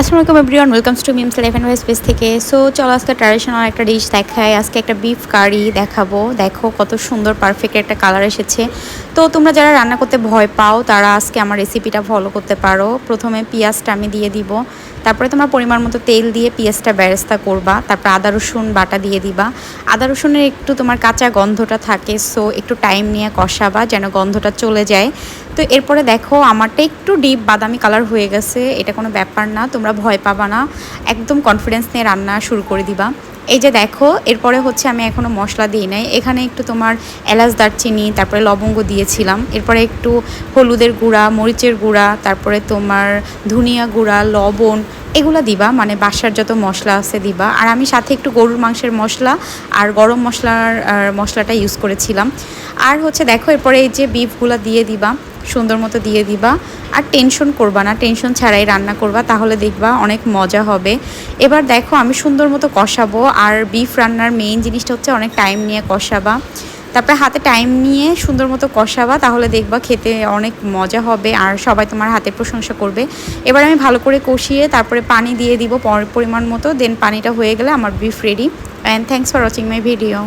আসসালামু আলাইকুম everyone welcomes to Mim's eleven ways space থেকে। সো চলো আজকে ট্র্যাডিশনাল একটা ডিশ দেখায় আজকে একটা বিফ কারি দেখাবো। দেখো কত সুন্দর পারফেক্ট একটা কালার এসেছে। তো তোমরা যারা রান্না করতে ভয় পাও, তারা আজকে আমার রেসিপিটা ফলো করতে পারো। প্রথমে পেঁয়াজটা আমি দিয়ে দিব। তারপরে তোমার পরিমাণ মতো তেল দিয়ে পেঁয়াজটা ব্যারেস্তা করবা। তারপর আদা, রসুন, বাটা দিয়ে দিবা। আদা, রসুনের একটু তোমার কাঁচা গন্ধটা থাকে সো একটু টাইম নিয়ে কষাবা যেন গন্ধটা চলে যায়। তো এরপরে দেখো, আমারটা একটু ডিপ বাদামি কালার হয়ে গেছে। এটা কোনো ব্যাপার না। তোমরা ভয় পাবা না। একদম কনফিডেন্স নিয়ে রান্না শুরু করে দিবা। এই যে দেখো, এরপরে হচ্ছে আমি এখনও মশলা দিই নাই। এখানে একটু তোমার এলাচ দারচিনি, তারপরে লবঙ্গ দিয়েছিলাম। এরপরে একটু হলুদের গুঁড়া, মরিচের গুঁড়া, তারপরে তোমার ধনিয়া গুঁড়া, লবণ, এগুলো দিবা। মানে বাসার যত মশলা আছে দিবা। আর আমি সাথে একটু গরুর মাংসের মশলা আর গরম মশলার মশলাটা ইউজ করেছিলাম। আর হচ্ছে দেখো, এরপরে এই যে বিফগুলো দিয়ে দিবা। সুন্দর মতো দিয়ে দিবা। আর টেনশন করবা না টেনশন ছাড়াই রান্না করবা, তাহলে দেখবা অনেক মজা হবে। এবার দেখো আমি সুন্দর মতো কষাবো, আর বিফ রান্নার মেইন জিনিসটা হচ্ছে অনেক টাইম নিয়ে কষাবা। তারপরে হাতে টাইম নিয়ে সুন্দর মতো কষাবা, তাহলে দেখবা খেতে অনেক মজা হবে, আর সবাই তোমার হাতে প্রশংসা করবে। এবার আমি ভালো করে কষিয়ে তারপরে পানি দিয়ে দিব পরিমাণ মতো দেন পানিটা হয়ে গেলে আমার beef ready and thanks for watching my video